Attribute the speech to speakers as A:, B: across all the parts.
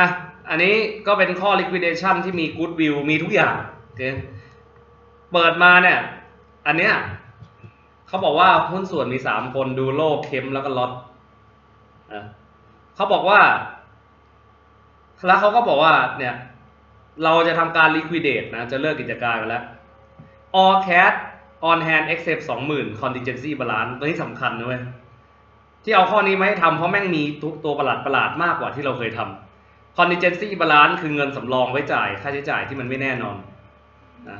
A: อะ อันนี้ก็เป็นข้อ liquidation ที่มี goodwill มีทุกอย่างโอเคเปิดมาเนี่ย อันเนี้ยเขาบอกว่าหุ้นส่วนมีสามคนดูโลเคมแล้วก็ล็อตเขาบอกว่า แล้วเขาก็บอกว่า เนี่ย เราจะทำการ liquidate นะ จะเลิกกิจการกันแล้ว all cash on hand except 20,000 contingency balance ตัวนี้สำคัญนะเว้ยที่เอาข้อนี้มาให้ทำเพราะแม่งมีทุกตัวประหลาดประหลาดมากกว่าที่เราเคยทำ contingency balance คือเงินสำรองไว้จ่ายค่าใช้จ่ายที่มันไม่แน่นอนนะ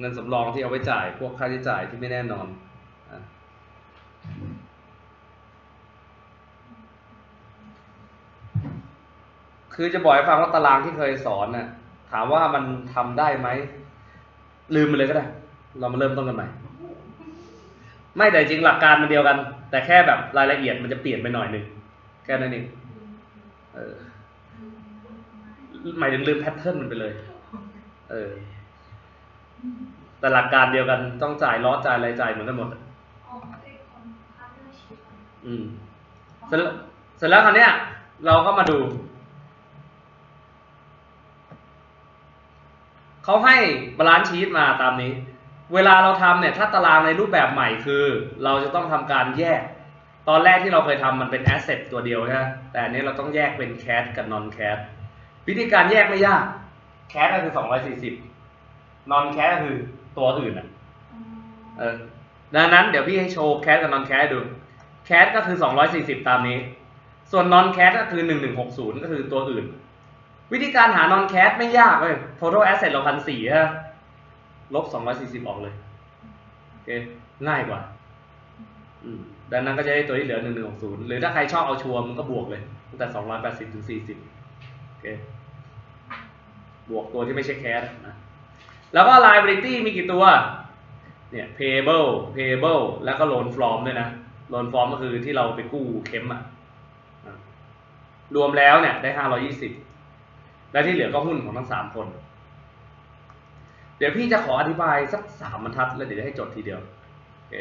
A: เงินสำรองที่เอาไว้จ่ายพวกค่าใช้จ่ายที่ไม่แน่นอนนะคือจะบอกให้ฟังว่าตารางที่เคยสอนน่ะถามว่ามันทำได้ไหม ลืมไปเลยก็ได้ เรามาเริ่มต้นกันใหม่ ไม่แต่จริงหลักการมันเดียวกัน แต่แค่แบบรายละเอียดมันจะเปลี่ยนไปหน่อยหนึ่งแค่นั้นเอง เออหมายถึงลืมแพทเทิร์นมันไปเลย เออ แต่หลักการเดียวกันต้องจ่ายลอสจ่ายรายจ่ายเหมือนกันหมด อืมเสร็จแล้วเสร็จแล้วคราวเนี้ย เราก็มาดู เขาให้บาลานซ์ชีตมาตามนี้ เวลาเราทำเนี่ย ถ้าตารางในรูปแบบใหม่คือ เราจะต้องทำการแยก ตอนแรกที่เราเคยทำมันเป็นแอสเซทตัวเดียวใช่ไหมแต่อันนี้เราต้องแยกเป็นแค h กับนอนแค h วิธีการแยกไม่ยากแค h ก็คือสองร้อยสี่สิบนอนแค h ก็คือตัวอื่นอะเออดังนั้นเดี๋ยวพี่ให้โชว์แค h กับนอนแค h ดูแค h ก็คือสองร้อยสี่สิบตามนี้ ส่วนนอนแค h ก็คือหนึ่งหนึ่งหกศูนย์ก็คือตัวอื่น วิธีการหานอนแค h ไม่ยากเลย total asset เราพันสี่ฮะลบสองร้อยสี่สิบออกเลยโอเคง่ายกว่า อืม ดังนั้นก็จะได้ตัวที่เหลือหนึ่งหนึ่งหกศูนย์หรือถ้าใครชอบเอาชัวร์มันก็บวกเลย ตั้งแต่สองร้อยแปดสิบถึงสี่สิบโอเค บวกตัวที่ไม่ใช่แคสนะ แล้วก็ liability มีกี่ตัว เนี่ย payable payable แล้วก็ loan from ด้วยนะ loan from ก็คือที่เราไปกู้เข็มอะรวมแล้วเนี่ยได้ห้าร้อยี่สิบและที่เหลือก็หุ้นของทั้งสามคน เดี๋ยวพี่จะขออธิบายสักสามบรรทัด แล้วเดี๋ยวให้จดทีเดียว โอเค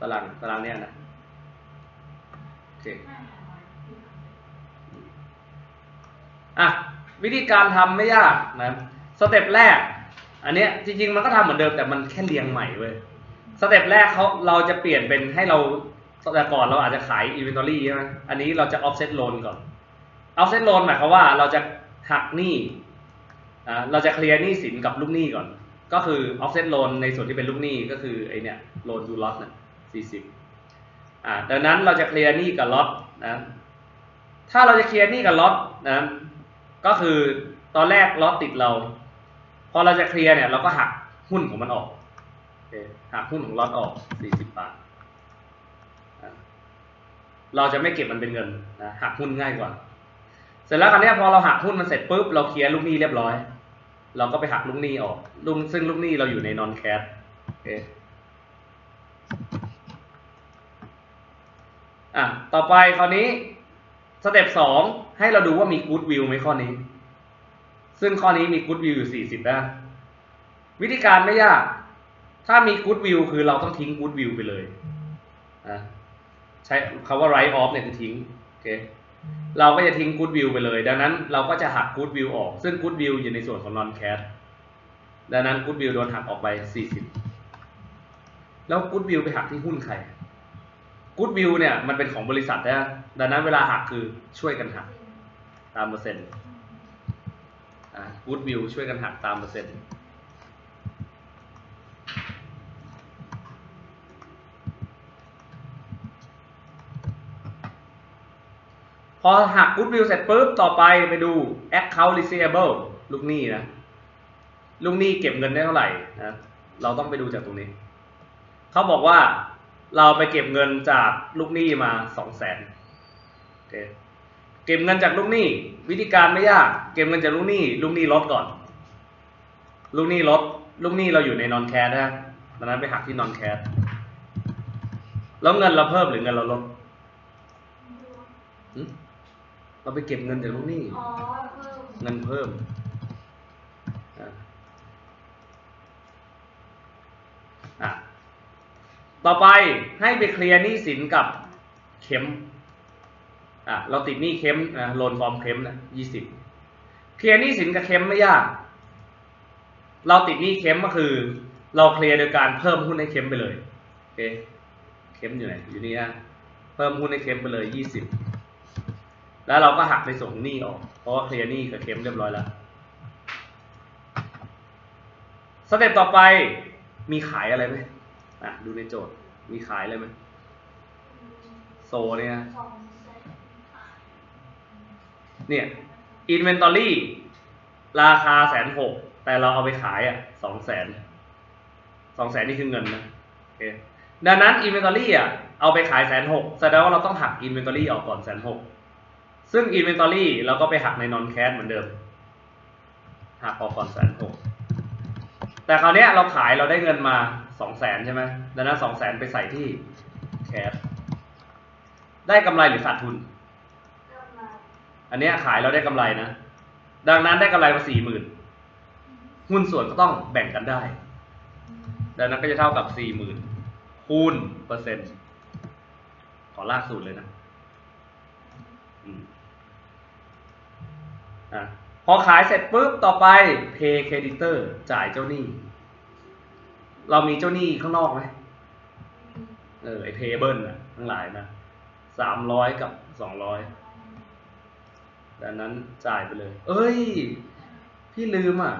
A: ตารางตารางเนี้ยนะโอเคอะวิธีการทำไม่ยากนะสเต็ปแรก อันเนี้ยจริง ๆ มันก็ทำเหมือนเดิมแต่มันแค่เรียงใหม่เว้ยสเต็ปแรกเขาเราจะเปลี่ยนเป็นให้เราแต่ก่อนเราอาจจะขาย inventory ใช่ไหมอันนี้เราจะ offset loan ก่อน offset loan หมายความว่าเราจะหักหนี้อ่าเราจะเคลียร์หนี้สินกับลูกหนี้ก่อน ก็คือ offset loan ในส่วนที่เป็นลูกหนี้ก็คือไอเนี่ย loan to loss นะ 40อ่าดังนั้นเราจะเคลียร์หนี้กับล็อตนะถ้าเราจะเคลียร์หนี้กับล็อตนะก็คือตอนแรกล็อตติดเรา พอเราจะเคลียร์เนี่ยเราก็หักหุ้นของมันออกหักหุ้นของล็อตออก 40 บาท เราจะไม่เก็บมันเป็นเงินนะหักหุ้นง่ายกว่า เสร็จแล้วคราวเนี้ยพอเราหักหุ้นมันเสร็จปุ๊บเราเคลียร์ลูกหนี้เรียบร้อย เราก็ไปหักลูกหนี้ออกลุงซึ่งลูกหนี้เราอยู่ในนอนแคส อะต่อไปคราวนี้สเต็ปสองให้เราดูว่ามีกู๊ดวิวไหมข้อนี้ ซึ่งข้อนี้มีกู๊ดวิวอยู่สี่สิบนะวิธีการไม่ยาก ถ้ามีกู๊ดวิวคือเราต้องทิ้งกู๊ดวิวไปเลยอะใช้คำว่า write off เนี่ยคือทิ้งโอเคเราก็จะทิ้งกู๊ดวิวไปเลย ดังนั้นเราก็จะหักกู๊ดวิวออก ซึ่งกู๊ดวิวอยู่ในส่วนของ non cash ดังนั้นกู๊ดวิวโดนหักออกไปสี่สิบแล้วกู๊ดวิวไปหักที่หุ้นใคร กู๊ดวิวเนี่ยมันเป็นของบริษัทนะดังนั้นเวลาหักคือช่วยกันหักตามเปอร์เซ็นต์อ่ากู๊ดวิวช่วยกันหักตามเปอร์เซ็นต์พอหักกู๊ดวิวเสร็จปุ๊บต่อไปไปดู account receivable ลูกหนี้นะลูกหนี้เก็บเงินได้เท่าไหร่นะเราต้องไปดูจากตรงนี้ เขาบอกว่า เราไปเก็บเงินจากลูกหนี้มาสองแสนโอเคเก็บเงินจากลูกหนี้ วิธีการไม่ยาก เก็บเงินจากลูกหนี้ ลูกหนี้ลดก่อน ลูกหนี้ลด ลูกหนี้เราอยู่ในนอนแคสนะดังนั้นไปหักที่นอนแคสแล้วเงินเราเพิ่มหรือเงินเราลดหึเราไปเก็บเงินจากลูกหนี้
B: อ๋อเพิ่ม
A: เงินเพิ่มอะอะ ต่อไปให้ไปเคลียร์หนี้สินกับเข็มอะเราติดหนี้เค้มนะโลนฟอร์มเค้มนะยี่สิบเคลียร์หนี้สินกับเค้มไม่ยาก เราติดหนี้เค้มก็คือ เราเคลียร์โดยการเพิ่มหุ้นให้เค้มไปเลยโอเคเค้มอยู่ไหนอยู่นี่นะเพิ่มหุ้นให้เค้มไปเลยยี่สิบแล้วเราก็หักในส่วนของหนี้ออก เพราะว่าเคลียร์หนี้กับเค้มเรียบร้อยแล้วสเต็ปต่อไปมีขายอะไรไหม อะดูในโจทย์มีขายอะไรไหมโซเนี่ยนะเนี่ย inventory ราคาแสนหกแต่เราเอาไปขายอะสองแสนสองแสนนี่คือเงินนะโอเคดังนั้น inventory อะเอาไปขายแสนหกแสดงว่าเราต้องหัก inventory ออกก่อนแสนหกซึ่ง inventory เราก็ไปหักใน non cash เหมือนเดิมหักออกก่อนแสนหกแต่คราวเนี้ยเราขายเราได้เงินมา สองแสนใช่ไหมดังนั้นสองแสนไปใส่ที่ cash ได้กำไรหรือขาดทุน อันเนี้ยขายเราได้กำไรนะ ดังนั้นได้กำไรมาสี่หมื่นหุ้นส่วนก็ต้องแบ่งกันได้ ดังนั้นก็จะเท่ากับสี่หมื่นคูณเปอร์เซ็นต์ ขอลากสูตรเลยนะอืมอะพอขายเสร็จปุ๊บ ต่อไป pay creditor จ่ายเจ้าหนี้ เรามีเจ้าหนี้ข้างนอกไหมเออไอ payable นะทั้งหลายนะสามร้อยกับสองร้อยดังนั้นจ่ายไปเลย เอ้ย พี่ลืมอะ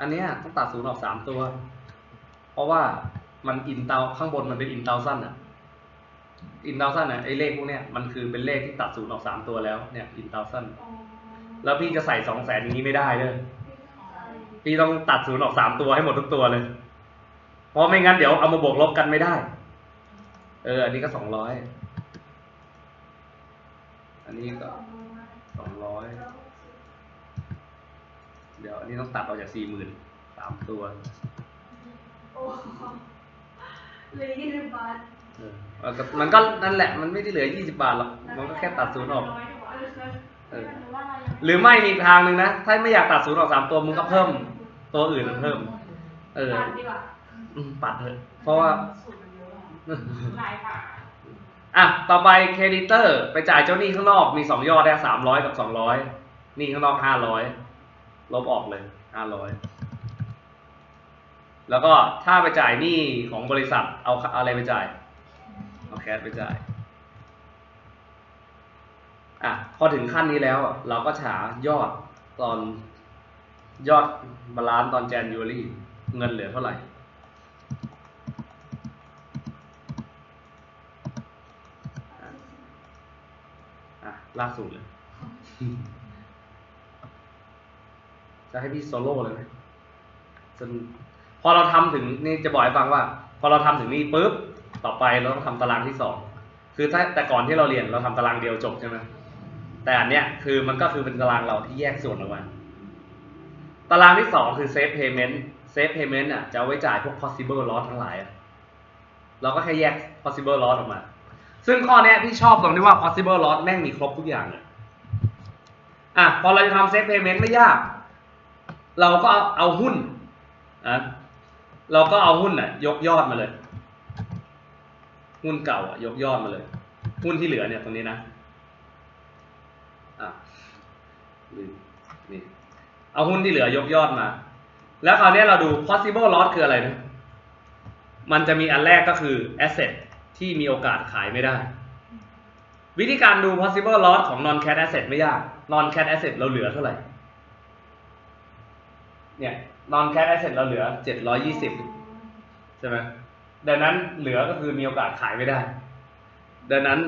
A: อันเนี้ยต้องตัดศูนย์ออกสามตัว เพราะว่ามันอินเตาข้างบนมันเป็นอินเตาสั้นอะ อินเตาสั้นอะไอเลขพวกเนี้ยมันคือเป็นเลขที่ตัดศูนย์ออกสามตัวแล้วเนี่ยอินเตาสั้น แล้วพี่จะใส่สองแสนอย่างนี้ไม่ได้เลย
B: พี่ต้องใจ
A: พี่ต้องตัดศูนย์ออกสามตัวให้หมดทุกตัวเลย เพราะไม่งั้นเดี๋ยวเอามาบวกลบกันไม่ได้ เออ อันนี้ก็สองร้อยอันนี้ก็สองร้อยเดี๋ยวอันนี้ต้องตัดออกจากสี่หมื่นสามตัว
B: โอ้เหลยยี่สิบบาท
A: เออมันก็มันก็นั่นแหละ มันไม่ได้เหลือยี่สิบาทหรอก มันก็แค่ตัดศูนย์ออกเออหรือไม่มีอีกทางหนึ่งนะ ถ้าไม่อยากตัดศูนย์ออกสามตัวมึงก็เพิ่ม ตัวอื่นมาเพิ่ม เออ
B: ตัดดีกว่า
A: อืมปัดเถอะเพราะว่า
C: สูตรมันเยอะอะหลายบาท
A: อะ ต่อไปเครดิเตอร์ไปจ่ายเจ้าหนี้ข้างนอกมีสองยอดได้สามร้อยกับสองร้อยหนี้ข้างนอกห้าร้อยลบออกเลยห้าร้อยแล้วก็ถ้าไปจ่ายหนี้ของบริษัทเอาอะไรไปจ่ายเอาแคชไปจ่ายอะพอถึงขั้นนี้แล้วอะเราก็ฉายอดตอน ยอดบาลานซ์ตอนแจนยูรี่เงินเหลือเท่าไหร่ อะลากสูตรเลย จะให้พี่โซโล่เลยไหมจนพอเราทำถึงนี่จะบอกให้ฟังว่า พอเราทำถึงนี่ปุ๊บ ต่อไปเราต้องทำตารางที่สอง คือถ้าแต่ก่อนที่เราเรียนเราทำตารางเดียวจบใช่ไหมแต่อันเนี้ยคือมันก็คือเป็นตารางเราที่แยกส่วนออกมา ตารางที่สองคือ save payment save payment อะจะไว้จ่ายพวก possible loss ทั้งหลาย เราก็แค่แยก possible loss ออกมา ซึ่งข้อเนี้ยพี่ชอบตรงที่ว่า possible loss แม่งมีครบทุกอย่างเลยอะพอเราจะทำ save payment ไม่ยาก เราก็เอาเอาหุ้นอะเราก็เอาหุ้นอะยกยอดมาเลย หุ้นเก่าอะยกยอดมาเลย หุ้นที่เหลือเนี่ยตรงนี้นะอะลืมนี่ เอาหุ้นที่เหลือยกยอดมา แล้วคราวนี้เราดู possible loss คืออะไรนะ มันจะมีอันแรกก็คือ asset ที่มีโอกาสขายไม่ได้ วิธีการดู possible loss ของ non cash asset ไม่ยาก non cash asset เราเหลือเท่าไหร่ เนี่ย non cash asset เราเหลือ 720 ใช่ไหมดังนั้นเหลือก็คือมีโอกาสขายไม่ได้ ดังนั้น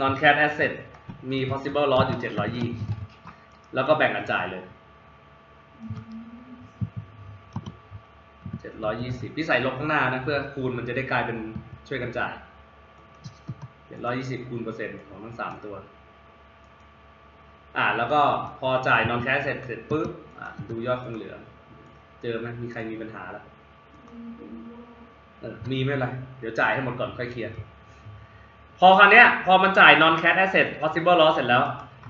A: non cash asset มี possible loss อยู่ 720 แล้วก็แบ่งกันจ่ายเลย 720พี่ใส่ลบข้างหน้านะเพื่อคูณมันจะได้กลายเป็นช่วยกันจ่าย720คูณเปอร์เซ็นต์ของทั้งสามตัว อ่าแล้วก็พอจ่าย non cash เสร็จเสร็จปุ๊บอ่าดูยอดคงเหลือ เจอไหมมีใครมีปัญหาแล้วเออมีไม่เป็นไร เดี๋ยวจ่ายให้หมดก่อนค่อยเคลียร์พอคราวเนี้ยพอมันจ่าย non cash asset possible loss เสร็จแล้ว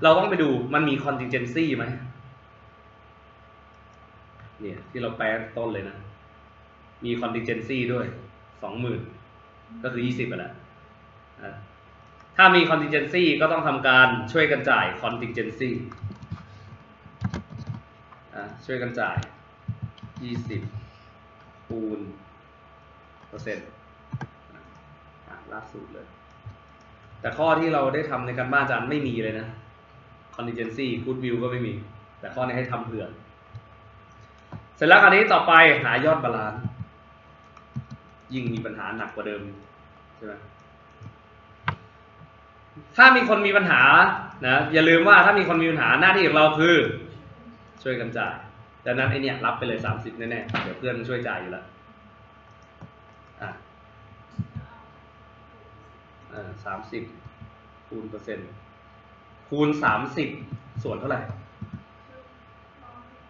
A: เราต้องไปดูมันมี contingency ไหม เนี่ย ที่เราแปลต้นเลยนะ มี contingency ด้วยสองหมื่นก็คือยี่สิบไปแล้วอะถ้ามี contingency ก็ต้องทำการช่วยกันจ่าย contingency อ่ช่วยกันจ่าย20คูณเปอร์เซ็นต์อ่าสูตรเลย แต่ข้อที่เราได้ทำในการบ้านอาจารย์ไม่มีเลยนะ contingency goodwill ก็ไม่มี แต่ข้อนี้ให้ทำเผื่อ เสร็จแล้วคราวนี้ต่อไปหายอดบาลานซ์ยิ่งมีปัญหาหนักกว่าเดิมใช่ไหมถ้ามีคนมีปัญหานะอย่าลืมว่าถ้ามีคนมีปัญหาหน้าที่ของเราคือ ช่วยกันจ่ายดังนั้นไอเนี่ยรับไปเลยสามสิบแน่ๆเดี๋ยวเพื่อนช่วยจ่ายอยู่แล้วอะอ่าสามสิบคูณเปอร์เซ็นต์คูณสามสิบส่วนเท่าไหร่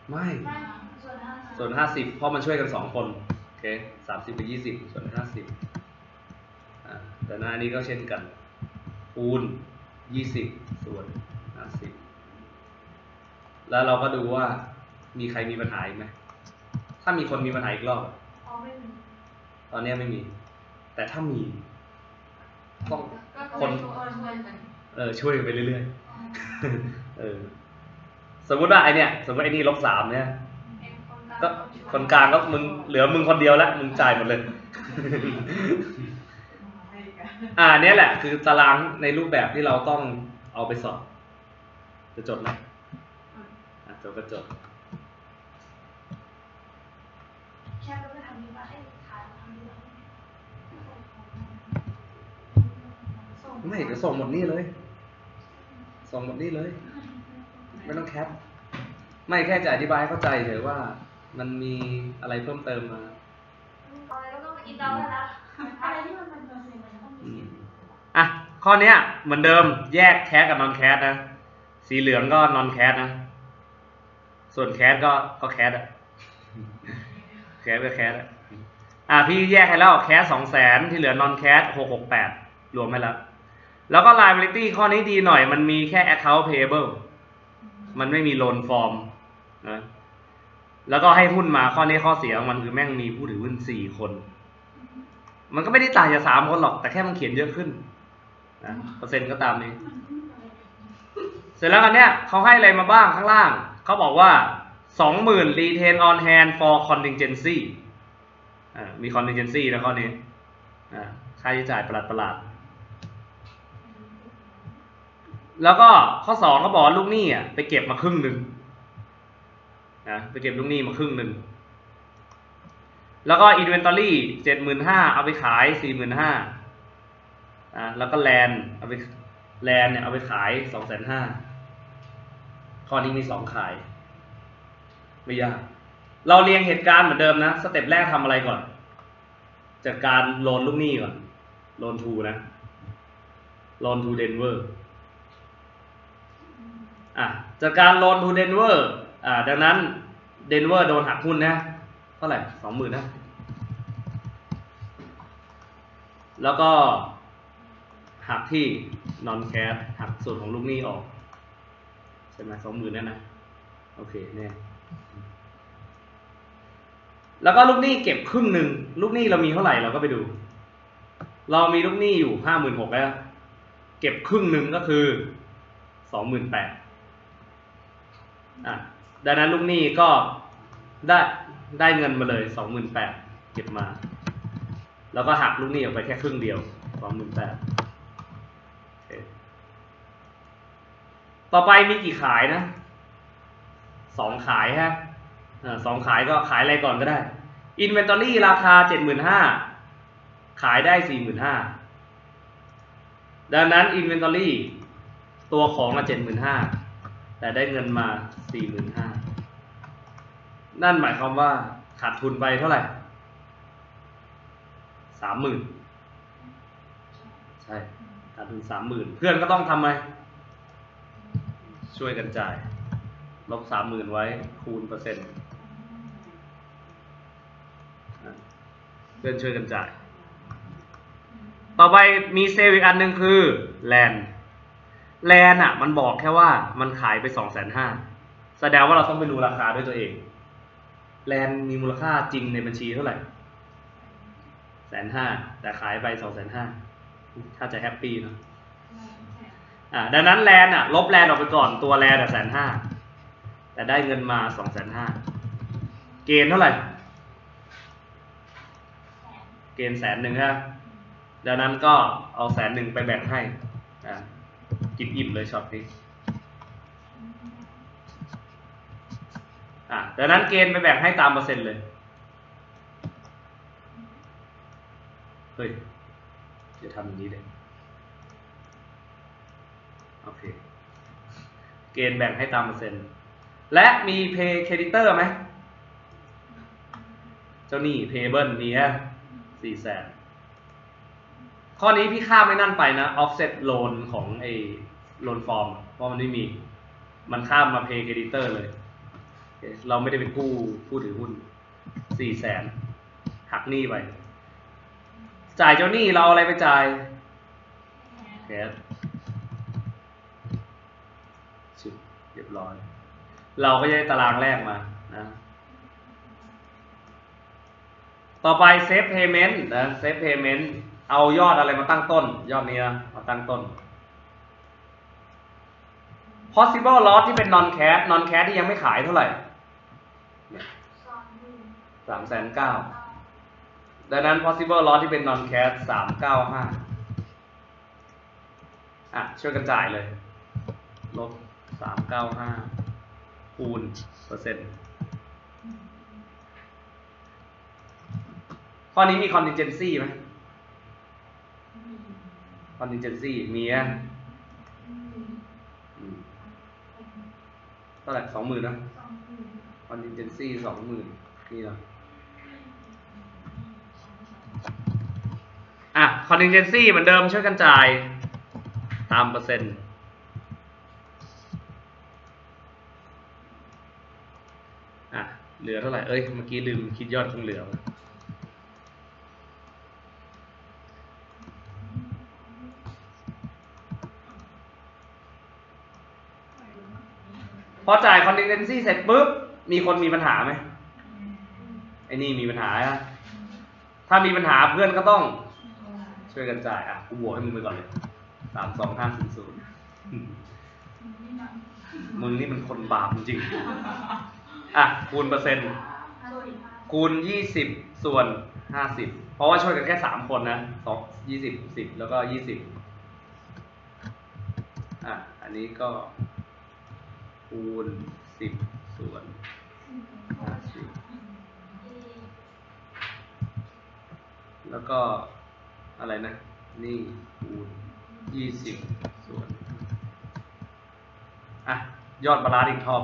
A: ไม่
B: ส่วนห้า
A: ส่วนห้าสิบเพราะมันช่วยกันสองคนโอเคสามสิบไปยี่สิบส่วนห้าสิบอ่าแต่หน้านี้ก็เช่นกันคูณยี่สิบส่วนห้าสิบแล้วเราก็ดูว่ามีใครมีปัญหาอีกไหมถ้ามีคนมีปัญหาอีกรอบ
B: อ๋อไม่มี
A: ตอนเนี้ยไม่มี แต่ถ้ามีต้อง
C: ก็
A: คน
C: ช่วยกัน
A: เออช่วยกันไปเรื่อยๆเออสมมุติว่าไอเนี่ยสมมติไอนี่ลบสามเนี่ย
B: เอ็มคน กลาง
A: ก็คนกลางก็มึงเหลือมึงคนเดียวแล้วมึงจ่ายหมดเลย
C: ให้กัน
A: อ่าเนี้ยแหละ คือตารางในรูปแบบที่เราต้องเอาไปสอบ จะจดไหมอะจดก็จด
B: แค่เราไปทำดีว่าให้ขายทำดีว่าส่ง
A: ไม่เดี๋ยวส่งหมดนี่เลย ส่งหมดนี่เลย ไม่ต้องแคป ไม่แค่จะอธิบายให้เข้าใจเฉยว่า มันมีอะไรเพิ่มเติมมา
B: อะไรก็ต้องอินเตอร์แล้วนะอะไรที่มันเป็นเปอร์เซ็นต์มันต้องมี
A: อะข้อเนี้ยเหมือนเดิมแยกแคสกับนอนแคสนะ สีเหลืองก็นอนแคสนะ ส่วนแคสก็ก็แคสอะแคสก็แคสอะอะพี่แยกให้แล้วแคสสองแสนที่เหลือนอนแคสหกหกแปดรวมให้แล้ว แล้วก็ liability ข้อนี้ดีหน่อยมันมีแค่ account payable มันไม่มี loan form นะ แล้วก็ให้หุ้นมาข้อนี้ข้อเสียของมันคือแม่งมีผู้ถือหุ้นสี่คน มันก็ไม่ได้ต่างจากสามคนหรอก แต่แค่มันเขียนเยอะขึ้นนะเปอร์เซ็นต์ก็ตามนี้ เสร็จแล้วกันเนี้ยเขาให้อะไรมาบ้างข้างล่าง เขาบอกว่าสองหมื่น retain on hand for contingency อ่ามี contingency นะข้อนี้อ่าค่าใช้จ่ายประหลาดประหลาดๆแล้วก็ข้อสองเขาบอกลูกหนี้อะไปเก็บมาครึ่งหนึ่ง นะไปเก็บลูกหนี้มาครึ่งหนึ่ง แล้วก็ inventory เจ็ดหมื่นห้าเอาไปขายสี่หมื่นห้าอ่าแล้วก็แลนเอาไปแลนเนี่ยเอาไปขายสองแสนห้าข้อนี้มีสองขาย ไม่ยาก เราเรียงเหตุการณ์เหมือนเดิมนะ สเต็ปแรกทำอะไรก่อน จัดการโลนลูกหนี้ก่อน โลนทูนะ โลนทูเดนเวอร์อะจากการโลนทูเดนเวอร์ อ่าดังนั้นเดนเวอร์โดนหักหุ้นนะเท่าไหร่สองหมื่นนะ แล้วก็หักที่นอนแคสหักส่วนของลูกหนี้ออก ใช่ไหมสองหมื่นนั่นนะ โอเคเนี่ยแล้วก็ลูกหนี้เก็บครึ่งหนึ่งลูกหนี้เรามีเท่าไหร่เราก็ไปดู เรามีลูกหนี้อยู่ห้าหมื่นหกแล้วเก็บครึ่งหนึ่งก็คือสองหมื่นแปดอะ ดังนั้นลูกหนี้ก็ได้ได้เงินมาเลยสองหมื่นแปดเก็บมา แล้วก็หักลูกหนี้ออกไปแค่ครึ่งเดียวสองหมื่นแปดต่อไปมีกี่ขายนะสองขายฮะอ่าสองขายก็ขายอะไรก่อนก็ได้ Inventory ราคาเจ็ดหมื่นห้าขายได้สี่หมื่นห้าดังนั้น Inventory ตัวของมาเจ็ดหมื่นห้า แต่ได้เงินมาสี่หมื่นห้านั่นหมายความว่าขาดทุนไปเท่าไหร่สามหมื่นใช่ ขาดทุนสามหมื่นเพื่อนก็ต้องทำไงช่วยกันจ่าย ลบสามหมื่นไว้คูณเปอร์เซ็นต์เพื่อนช่วยกันจ่าย ต่อไปมีเซลล์อีกอันหนึ่งคือแลน แลนอะ มันบอกแค่ว่ามันขายไปสองแสนห้าแสดงว่าเราต้องไปดูราคาด้วยตัวเอง แลนมีมูลค่าจริงในบัญชีเท่าไหร่แสนห้าแต่ขายไปสองแสนห้าถ้าจะแฮปปี้เนอะอ่าดังนั้นแลนอะ ลบแลนออกไปก่อนตัวแลนอะแสนห้าแต่ได้เงินมาสองแสนห้าเกณฑ์เท่าไหร่ เกณฑ์แสนหนึ่งฮะดังนั้นก็เอาแสนหนึ่งไปแบ่งให้อะ กินอิ่มเลยช็อตนี้อะดังนั้นเกณฑ์ไปแบ่งให้ตามเปอร์เซ็นต์เลย เฮ้ย จะทำอย่างนี้เลยโอเค เกณฑ์แบ่งให้ตามเปอร์เซ็นต์ และมี pay creditor ไหม เจ้าหนี้ payable มีฮะสี่แสน ข้อนี้พี่ข้ามไม่นั่นไปนะ offset loan ของไอ้ loan form เพราะมันไม่มี มันข้ามมา pay creditor เลยเคเราไม่ได้เป็นกู้ผู้ถือหุ้นสี่แสนหักหนี้ไป จ่ายเจ้าหนี้เราเอาอะไรไปจ่ายแคสชุดเรียบร้อย เราก็จะได้ตารางแรกมานะต่อไปเซฟเพย์เมนต์นะเซฟเพย์เมนต์ เอายอดอะไรมาตั้งต้น ยอดนี้นะมาตั้งต้น possible loss ที่เป็น non cash non cash ที่ยังไม่ขายเท่าไหร่
B: สา
A: มแสนเก้าดังนั้น possible loss ที่เป็น non cash สามเก้าห้าอะ ช่วยกันจ่ายเลย ลบสามเก้าห้าคูณเปอร์เซ็นต์ข้อนี้มี contingency ไหม contingency มีอะอืมเท่าไหร่สองหมื่นนะ
B: สองหมื่น
A: contingency สองหมื่นนี่เนาะอะ contingency เหมือนเดิมช่วยกันจ่าย ตามเปอร์เซ็นต์อะ เหลือเท่าไหร่ เอ้ย เมื่อกี้ลืมคิดยอดคงเหลือ อจ่าย contingency เสร็จปุ๊บ มีคนมีปัญหาไหมไอ้นี่มีปัญหาอะถ้ามีปัญหาเพื่อนก็ต้อง ช่วยกันจ่ายอะกูบวกให้มึงไปก่อนเลยสามสองห้าศูนย์ศูนย์มึงนี่มันคนบาปจริงอะคูณเปอร์เซ็นต์คูณยี่สิบส่วนห้าสิบเพราะว่าช่วยกันแค่สามคนนะสองยี่สิบสิบแล้วก็ยี่สิบอะอันนี้ก็ คูณสิบส่วนห้าสิบแล้วก็อะไรนะ นี่คูณยี่สิบส่วน อะ ยอดบาลานซ์อีกทอบ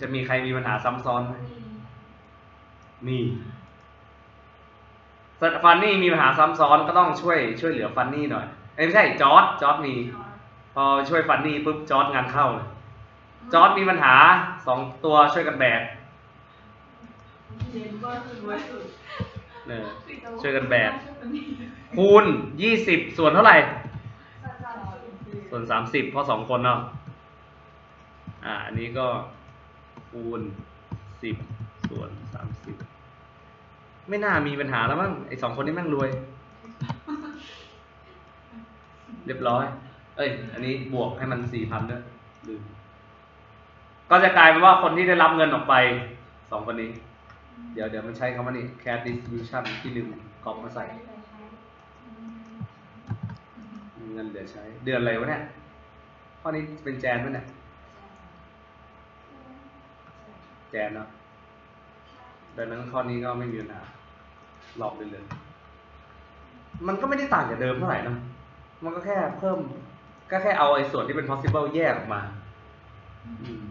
A: จะมีใครมีปัญหาซ้ำซ้อนไหมมีฟันนี่มีปัญหาซ้ำซ้อนก็ต้องช่วยช่วยเหลือฟันนี่หน่อยเอ้ยไม่ใช่จอร์ดจอร์ดมี พอช่วยฟันนี่ปุ๊บจอร์ดงานเข้าเลย จอร์ดมีปัญหาสองตัวช่วยกันแบก
C: เนี่ย
A: ช่วยกันแบกคูณยี่สิบส่วนเท่าไหร่
B: ส่
A: วนสามสิบเพราะสองคนเนาะอ่าอันนี้ก็คูณสิบส่วนสามสิบไม่น่ามีปัญหาแล้วมั้งไอสองคนนี้แม่งรวย เรียบร้อย เอ้ย อันนี้บวกให้มันสี่พันด้วยลืม ก็จะกลายเป็นว่าคนที่ได้รับเงินออกไปสองคนนี้ เดี๋ยวเดี๋ยวมันใช้คำว่านี่ cash distribution ที่ลืมกรอกมาใส่ เงินเหลือใช้ เดือนอะไรวะเนี่ยข้อนี้เป็นแจนไหมเนี่ยแจนเนาะดังนั้นข้อนี้ก็ไม่มีปัญหาหลอกเลยเลย มันก็ไม่ได้ต่างจากเดิมเท่าไหร่นะมันก็แค่เพิ่ม ก็แค่เอาไอ้ส่วนที่เป็น possible แยกออกมา อืม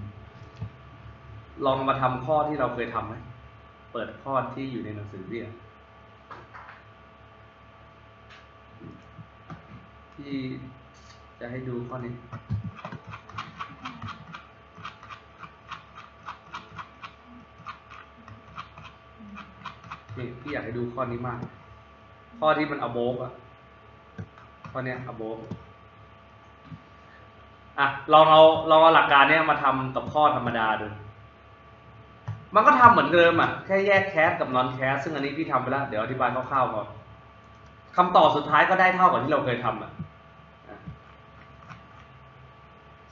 A: ลองมาทำข้อที่เราเคยทำไหมเปิดข้อที่อยู่ในหนังสือเรียนที่จะให้ดูข้อนี้นี่พี่อยากให้ดูข้อนี้มาก ข้อที่มัน above อะข้อเนี้ย above อะลองเอาลองเอาหลักการเนี้ยมาทำกับข้อธรรมดาดู มันก็ทำเหมือนเดิมอะ แค่แยกแคสกับนอนแคสซึ่งอันนี้พี่ทำไปแล้ว เดี๋ยวอธิบายคร่าวๆก่อนคำตอบสุดท้ายก็ได้เท่ากับที่เราเคยทำอะอะ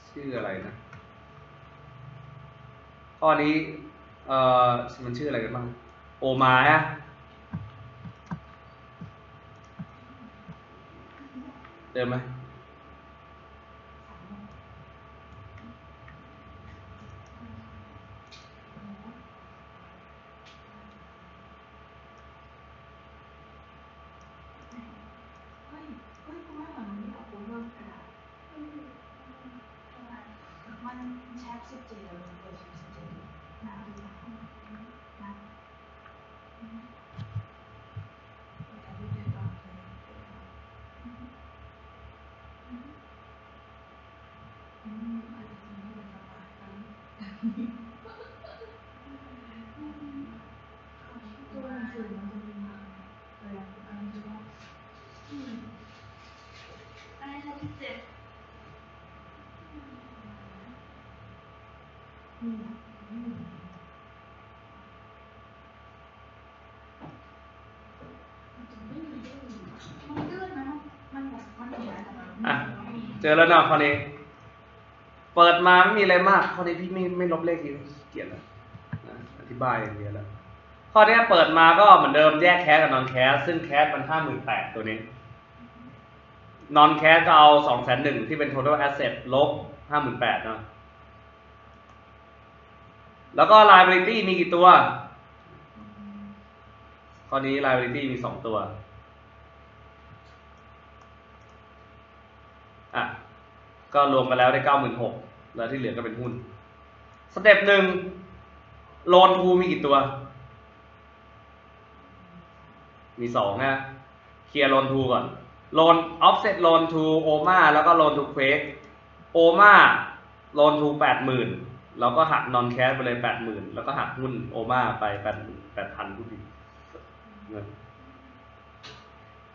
A: ชื่ออะไรนะข้อนี้เอ่อมันชื่ออะไรกันบ้าง โอมาฮะเดิมไหม
C: เฮ้ยเฮ้ยคุณแม่เหมือนมันมีเอาปูเพิ่มกระดาษมันแชทสิบเจ็ดแล้วมันเปิดแชทสิบเจ็ดนะดูนะนะแต่ดูเด็กก่อนอืมอาจจะเป็นเรื่องสบายกันตัวหนังสือมันจะมีมาแต่อันนี้ว่า
B: ที่เจ็ด
C: อืมอืมมันตื้นนะมันแบบมันเหนียวแต่มัน
A: อะ เจอแล้วเนาะข้อนี้ เปิดมาไม่มีอะไรมาก ข้อนี้พี่ไม่ไม่ลบเลขทีเกลียดแล้วอธิบายอย่างเดียวแล้ว ข้อเนี้ยเปิดมาก็เหมือนเดิมแยกแคสกับนอนแคสซึ่งแคสมันห้าหมื่นแปดตัวนี้ นอนแคสก็เอาสองแสนหนึ่งที่เป็น total asset ลบห้าหมื่นแปดเนาะแล้วก็ liability มีกี่ตัวข้อนี้ liability มีสองตัว อะ ก็รวมกันแล้วได้เก้าหมื่นหกแล้วที่เหลือก็เป็นหุ้น สเต็ปหนึ่งโลนทูมีกี่ตัว มีสองนะเคลียร์โลนทูก่อน โลนออฟเซ็ตโลนทูโอมาแล้วก็โลนทูเควกโอมาโลนทูแปดหมื่นแล้วก็หักนอนแคสไปเลยแปดหมื่นแล้วก็หักหุ้นโอมาไปแปดแปดพันทุกที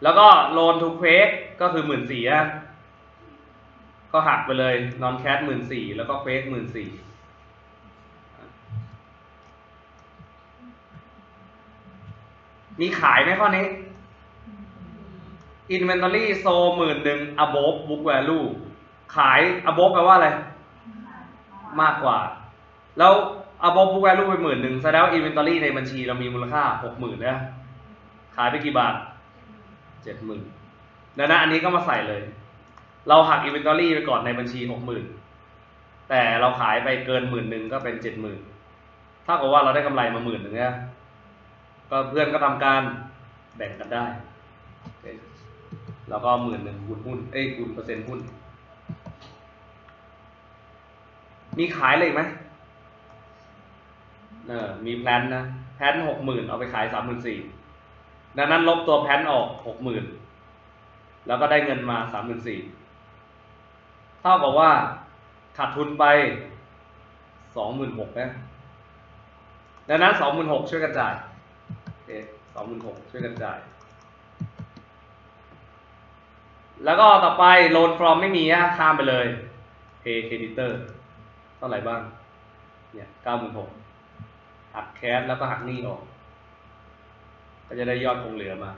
A: แล้วก็โลนทูเควกก็คือหมื่นสี่ะก็หักไปเลยนอนแคสหมื่นสี่แล้วก็เควกหมื่นสี่มีขายไหมข้อนี้ Inventory โซหมื่นหนึ่ง above book value ขาย above แปลว่าอะไร มากกว่า แล้ว above book value ไปหมื่นหนึ่งแสดงว่า inventory ในบัญชีเรามีมูลค่าหกหมื่นนะขายไปกี่บาทเจ็ดหมื่นดังนั้นอันนี้ก็มาใส่เลย เราหัก inventory ไปก่อนในบัญชีหกหมื่นแต่เราขายไปเกินหมื่นหนึ่งก็เป็นเจ็ดหมื่นถ้ากับว่าเราได้กำไรมาหมื่นหนึ่งนะก็เพื่อนก็ทำการแบ่งกันได้ แล้วก็หมื่นหนึ่งคูณหุ้น เอ้ยคูณเปอร์เซ็นต์หุ้น มีขายเลยไหมเออ มีแพลนนะ แพลนหกหมื่นเอาไปขายสามหมื่นสี่ดังนั้นลบตัวแพลนออกหกหมื่นแล้วก็ได้เงินมาสามหมื่นสี่เท่ากับว่าขาดทุนไปสองหมื่นหกนะดังนั้นสองหมื่นหกช่วยกันจ่าย โอเคสองหมื่นหกช่วยกันจ่าย แล้วก็ต่อไป loan from ไม่มีอะข้ามไปเลย pay creditor เท่าไหร่บ้าง เนี่ยเก้าหมื่นหกหักแคสแล้วก็หักหนี้ออก ก็จะได้ยอดคงเหลือมา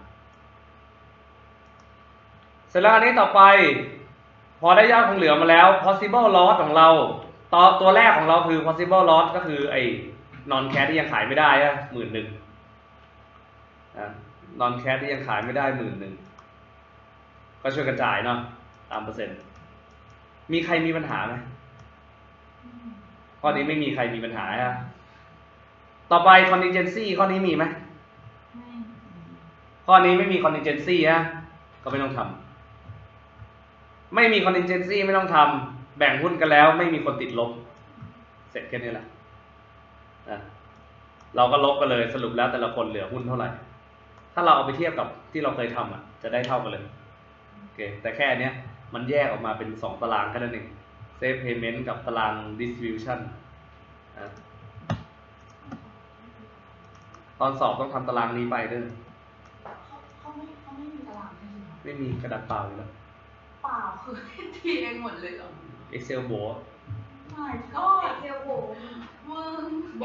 A: เสร็จแล้วอันนี้ต่อไป พอได้ยอดคงเหลือมาแล้ว possible loss ของเราตัวตัวแรกของเราคือ possible loss ก็คือไอ้ non cash ที่ยังขายไม่ได้อะหมื่นหนึ่งนอนแคสที่ยังขายไม่ได้หมื่นหนึ่ง ก็ช่วยกระจายเนาะตามเปอร์เซ็นต์ มีใครมีปัญหาไหมข้อนี้ไม่มีใครมีปัญหาอะต่อไป contingency ข้อนี้มีไหม
C: ไม่
A: ข้อนี้ไม่มี contingency ฮะก็ไม่ต้องทำไม่มี contingency ไม่ต้องทำแบ่งหุ้นกันแล้ว ไม่มีคนติดลบ เสร็จแค่นี้แหละอะเราก็ลบกันเลยสรุปแล้วแต่ละคนเหลือหุ้นเท่าไหร่ ถ้าเราเอาไปเทียบกับที่เราเคยทำอะ จะได้เท่ากันเลยโอ เคแต่แค่อันเนี้ยมันแยกออกมาเป็นสองตารางแค่นั้นเอง save payment กับตาราง distribution อะตอนสอบต้องทำตารางนี้ไปด้วย
C: เขาเขาไม่เขาไม่มีตารางใช่ไหม
A: ไม่มีกระดาษเปล่าอยู่แล้ว
C: เปล่าคือทีเองหมดเลยเหรอ
A: Excel โบ
C: ไม่ก็
B: เอลโบ
C: มึง
B: โบ